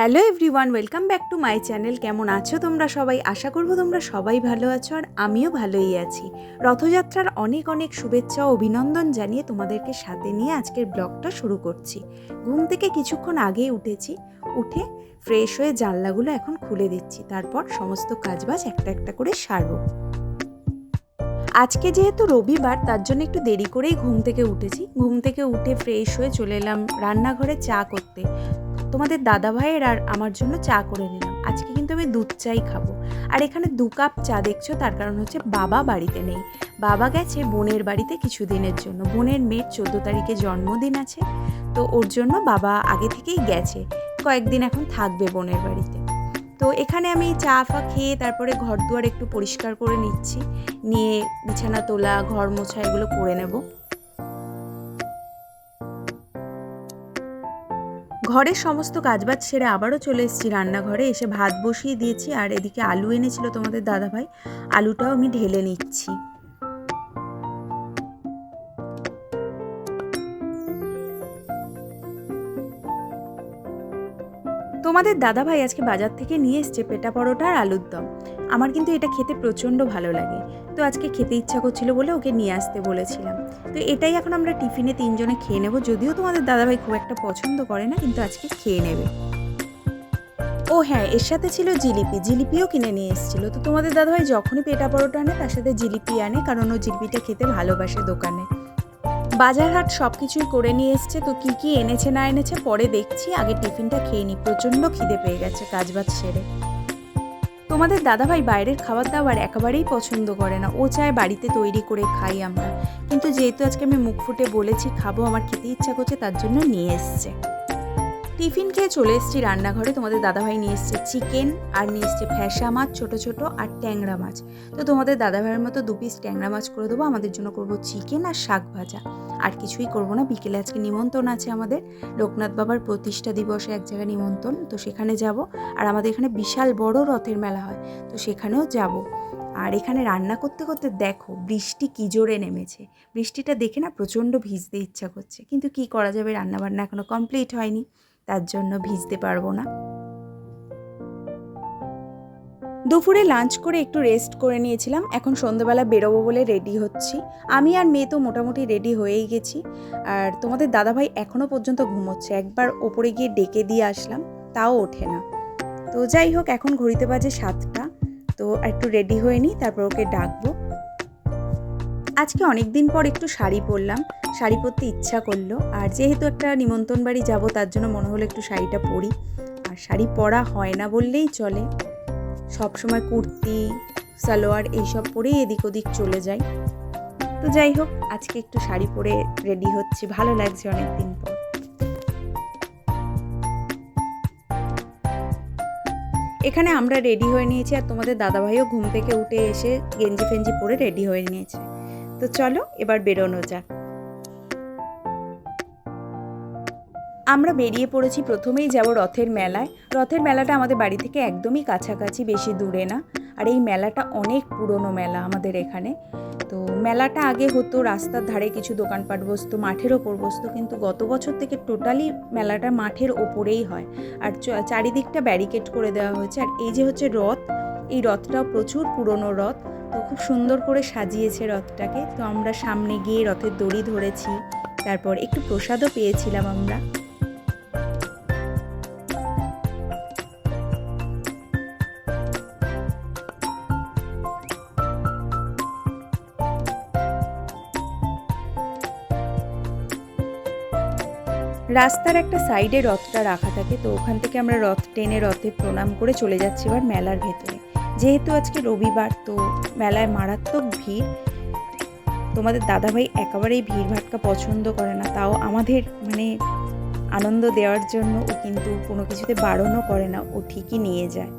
Hello everyone, welcome back to my channel. কেমন আছো তোমরা সবাই? আশা করব তোমরা সবাই ভালো আছো আর আমিও ভালোই আছি। রথযাত্রার অনেক অনেক শুভেচ্ছা ও অভিনন্দন জানিয়ে তোমাদেরকে সাথে নিয়ে আজকের ব্লগটা শুরু করছি। ঘুম থেকে কিছুক্ষণ আগেই উঠেছি, উঠে ফ্রেশ হয়ে জানলাগুলো এখন খুলে দিচ্ছি। তারপর সমস্ত কাজবাজ একটা একটা করে সারবো। আজকে যেহেতু রবিবার, তার জন্য একটু দেরি করেই ঘুম থেকে উঠেছি। ঘুম থেকে উঠে ফ্রেশ হয়ে চলে এলাম রান্নাঘরে চা করতে। তোমাদের দাদা ভাইয়ের আর আমার জন্য চা করে নিলাম। আজকে কিন্তু আমি দুধ চাই খাব। আর এখানে দু কাপ চা দেখছ, তার কারণ হচ্ছে বাবা বাড়িতে নেই। বাবা গেছে বোনের বাড়িতে কিছু দিনের জন্য। বোনের মেয়ের চোদ্দ তারিখে জন্মদিন আছে, তো ওর জন্য বাবা আগে থেকেই গেছে। কয়েকদিন এখন থাকবে বোনের বাড়িতে। তো এখানে আমি চা ফা খেয়ে তারপরে ঘর দুয়ার একটু পরিষ্কার করে নিচ্ছি। নিয়ে বিছানা তোলা, ঘর মোছা এগুলো করে নেব। ঘরের সমস্ত কাজবাজ সেরে আবারও চলে এসেছি রান্নাঘরে। এসে ভাত বসিয়ে দিয়েছি আর এদিকে আলু এনেছিল তোমাদের দাদাভাই। আলুটাও আমি ঢেলে নিচ্ছি। তোমাদের দাদাভাই আজকে বাজার থেকে নিয়ে এসছে পেটা পরোটা আর আলুর দম। আমার কিন্তু এটা খেতে প্রচণ্ড ভালো লাগে। তো আজকে খেতে ইচ্ছা করছিল বলে ওকে নিয়ে আসতে বলেছিলাম। তো এটাই এখন আমরা টিফিনে তিনজনে খেয়ে নেব। যদিও তোমাদের দাদাভাই খুব একটা পছন্দ করে না, কিন্তু আজকে খেয়ে নেবে। ও হ্যাঁ এর সাথে ছিল জিলিপি। জিলিপিও কিনে নিয়ে এসেছিল। তো তোমাদের দাদাভাই যখনই পেটা পরোটা আনে, তার সাথে জিলিপি আনে, কারণ ও জিলিপিটা খেতে ভালোবাসে দোকানে। বাজার হাট সব কিছুই করে নিয়ে এসছে, তো কী কী এনেছে না এনেছে পরে দেখছি। আগে টিফিনটা খেয়ে নিই প্রচণ্ড খিদে পেয়ে গেছে কাজবাজ সেরে। তোমাদের দাদাভাই বাইরের খাবার দাবার একেবারেই পছন্দ করে না। ও চায় বাড়িতে তৈরি করে খাই আমরা। কিন্তু যেহেতু আজকে আমি মুখ ফুটে বলেছি খাব, আমার খেতে ইচ্ছা করছে, তার জন্য নিয়ে এসছে। টিফিন খেয়ে চলে এসেছি রান্নাঘরে। তোমাদের দাদাভাই নিয়ে এসছে চিকেন আর নিয়ে এসছে ফ্যাসা মাছ, ছোট ছোট আর ট্যাংরা মাছ। তো তোমাদের দাদাভাইয়ের মতো দু পিস ট্যাংরা মাছ করে দেবো, আমাদের জন্য করব চিকেন আর শাক ভাজা। আর কিছুই করব না। বিকেলে আজকে নিমন্ত্রণ আছে আমাদের। লোকনাথ বাবার প্রতিষ্ঠা দিবসে এক জায়গায় নিমন্ত্রণ। তো সেখানে যাব। আর আমাদের এখানে বিশাল বড় রথের মেলা হয়। তো সেখানেও যাব। আর এখানে রান্না করতে করতে দেখো, বৃষ্টি কি জোরে নেমেছে। বৃষ্টিটা দেখে না প্রচণ্ড ভিজতে ইচ্ছা করছে। কিন্তু কি করা যাবে? রান্নাবান্না এখনও কমপ্লিট হয়নি। তার জন্য ভিজতে পারব না। দুপুরে লাঞ্চ করে একটু রেস্ট করে নিয়েছিলাম। এখন সন্ধ্যেবেলা বেরোবো বলে রেডি হচ্ছি। আমি আর মেয়ে তো মোটামুটি রেডি হয়েই গেছি। আর তোমাদের দাদাভাই এখনও পর্যন্ত ঘুমোচ্ছে। একবার ওপরে গিয়ে ডেকে দিয়ে আসলাম, তাও ওঠে না। তো যাই হোক, এখন ঘড়িতে বাজে সাতটা। তো একটু রেডি হয়ে নিই, তারপর ওকে ডাকবো। আজকে অনেক দিন পর একটু শাড়ি পরলাম। শাড়ি পরতে ইচ্ছা করল। আর যেহেতু একটা নিমন্ত্রণ বাড়ি যাব, তার জন্য মনে হলো একটু শাড়িটা পরি। আর শাড়ি পরা হয় না বললেই চলে। সব সময় কুর্তি, সালোয়ার এইসব পরেই এদিক ওদিক চলে যাই। তো যাই হোক, আজকে একটু শাড়ি পরে রেডি হচ্ছি, ভালো লাগছে অনেক দিন পর। এখানে আমরা রেডি হয়ে নিয়েছি আর তোমাদের দাদাভাইও ঘুম থেকে উঠে এসে গেঞ্জি ফেঞ্জি পরে রেডি হয়ে নিয়েছে। তো চলো, এবার বেরোনো যাক। আমরা বেরিয়ে পড়েছি প্রথমেই যাব রথের মেলায়। রথের মেলাটা আমাদের বাড়ি থেকে একদমই কাছাকাছি, বেশি দূরে না। আর এই মেলাটা অনেক পুরনো মেলা আমাদের এখানে। তো মেলাটা আগে হতো রাস্তার ধারে কিছু দোকানপাট বসতো, মাঠের ওপর বসতো, কিন্তু গত বছর থেকে টোটালি মেলাটা মাঠের ওপরেই হয়। আর চারিদিকটা ব্যারিকেড করে দেওয়া হয়েছে। আর এই যে হচ্ছে রথ, এই রথটাও প্রচুর পুরনো রথ। তো খুব সুন্দর করে সাজিয়েছে রথটাকে। তো আমরা সামনে গিয়ে রথের দড়ি ধরেছি। তারপর একটু প্রসাদও পেয়েছিলাম আমরা। রাস্তার একটা সাইডে রথটা রাখা থাকে, তো ওখান থেকে আমরা রথ টেনে রথে প্রণাম করে চলে যাচ্ছি এবার মেলার ভেতরে। যেহেতু আজকে রবিবার, তো মেলায় মারাত্মক ভিড়। তোমাদের দাদাভাই একেবারেই ভিড় ভাটকা পছন্দ করে না, তাও আমাদের মানে আনন্দ দেওয়ার জন্য ও কিন্তু কোনো কিছুতে বারণও করে না, ও ঠিকই নিয়ে যায়।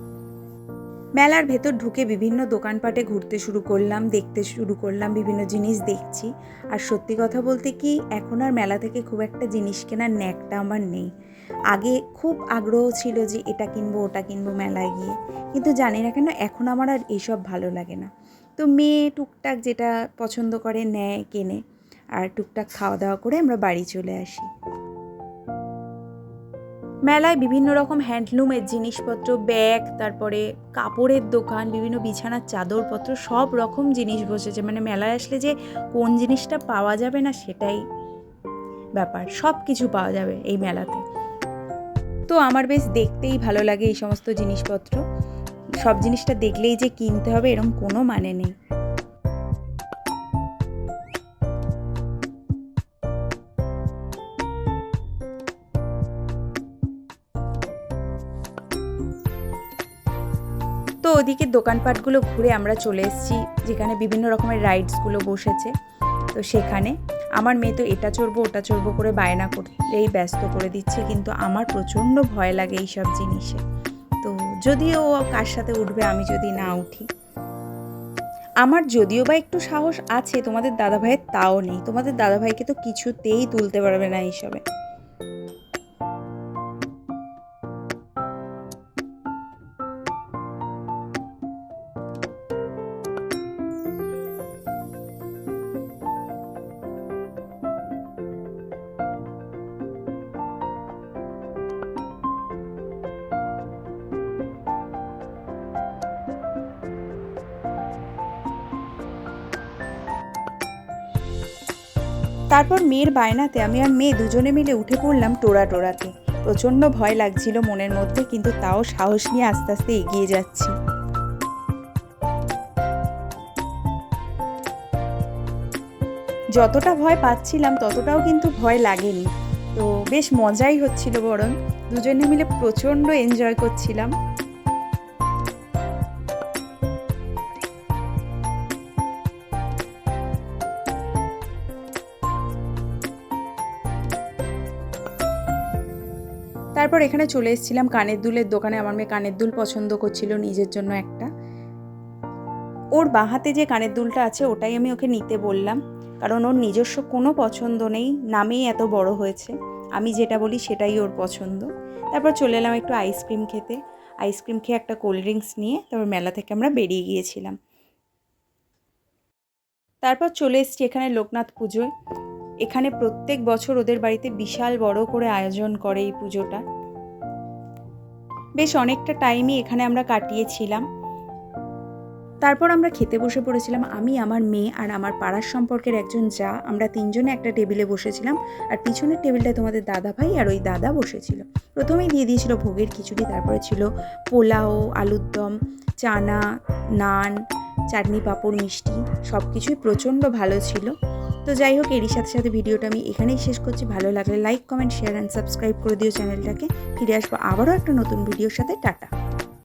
মেলার ভেতর ঢুকে বিভিন্ন দোকানপাটে ঘুরতে শুরু করলাম, দেখতে শুরু করলাম, বিভিন্ন জিনিস দেখছি। আর সত্যি কথা বলতে কি, এখন আর মেলা থেকে খুব একটা জিনিস কেনার ন্যাকটা আমার নেই। আগে খুব আগ্রহ ছিল যে এটা কিনবো, ওটা কিনবো মেলায় গিয়ে। কিন্তু জানি না কেন, এখন আমার আর এইসব ভালো লাগে না। তো মেয়ে টুকটাক যেটা পছন্দ করে নেয়, কেনে। আর টুকটাক খাওয়া দাওয়া করে আমরা বাড়ি চলে আসি। মেলায় বিভিন্ন রকম হ্যান্ডলুমের জিনিসপত্র, ব্যাগ, তারপরে কাপড়ের দোকান, বিভিন্ন বিছানার চাদরপত্র, সব রকম জিনিস বসেছে। মানে মেলায় আসলে যে কোন জিনিসটা পাওয়া যাবে না সেটাই ব্যাপার, সব কিছু পাওয়া যাবে এই মেলাতে। তো আমার বেশ দেখতেই ভালো লাগে এই সমস্ত জিনিসপত্র। সব জিনিসটা দেখলেই যে কিনতে হবে এরকম কোনো মানে নেই। তো ওদিকে দোকানপাটগুলো ঘুরে আমরা চলে এসেছি, যেখানে বিভিন্ন রকমের রাইডসগুলো বসেছে। তো সেখানে আমার মেয়ে তো এটা চড়বো, ওটা চড়বো করে বায়না করতেই ব্যস্ত করে দিচ্ছে, কিন্তু আমার প্রচণ্ড ভয় লাগে এই সব জিনিসে। তো যদিও কার সাথে উঠবে আমি যদি না উঠি। আমার যদিও বা একটু সাহস আছে, তোমাদের দাদাভাইয়ের তাও নেই। তোমাদের দাদাভাইকে তো কিছুতেই তুলতে পারবে না এইসবে। তারপর মেয়ের বায়নাতে আমি আর মেয়ে দুজনে মিলে উঠে পড়লাম টোড়া টোড়াতে প্রচণ্ড ভয় লাগছিল মনের মধ্যে, কিন্তু তাও সাহস নিয়ে আস্তে আস্তে এগিয়ে যাচ্ছি। যতটা ভয় পাচ্ছিলাম, ততটাও কিন্তু ভয় লাগেনি। তো বেশ মজাই হচ্ছিল বরং। দুজনে মিলে প্রচণ্ড এনজয় করছিলাম। তারপর এখানে চলে এসেছিলাম কানের দুলের দোকানে। আমার মেয়ে কানের দুল পছন্দ করছিল নিজের জন্য একটা। ওর বাহাতে যে কানের দুলটা আছে, ওটাই আমি ওকে নিতে বললাম। কারণ ওর নিজস্ব কোনো পছন্দ নেই, নামেই এত বড় হয়েছে। আমি যেটা বলি সেটাই ওর পছন্দ। তারপর চলে এলাম একটু আইসক্রিম খেতে। আইসক্রিম খেয়ে একটা কোল্ড ড্রিঙ্কস নিয়ে তারপর মেলা থেকে আমরা বেরিয়ে গিয়েছিলাম। তারপর চলে এসেছি এখানে লোকনাথ পুজোয়। এখানে প্রত্যেক বছর ওদের বাড়িতে বিশাল বড় করে আয়োজন করে এই পুজোটা। বেশ অনেকটা টাইমই এখানে আমরা কাটিয়েছিলাম। তারপর আমরা খেতে বসে পড়েছিলাম। আমি, আমার মেয়ে আর আমার পাড়ার সম্পর্কের একজন যা, আমরা তিনজনে একটা টেবিলে বসেছিলাম। আর পিছনের টেবিলটায় তোমাদের দাদা ভাই আর ওই দাদা বসেছিল। প্রথমেই দিয়ে দিয়েছিল ভোগের খিচুড়ি, তারপরে ছিল পোলাও, আলুর দম, চানা, নান, চাটনি পাঁপড়, মিষ্টি সব কিছুই প্রচণ্ড ভালো ছিল। তো যাই হোক, এরই সাথে সাথে ভিডিওটা আমি এখানেই শেষ করছি। ভালো লাগলে like comment share and subscribe করে দিও চ্যানেলটাকে। ফিরে আসব আবারও একটা নতুন ভিডিওর সাথে। টাটা।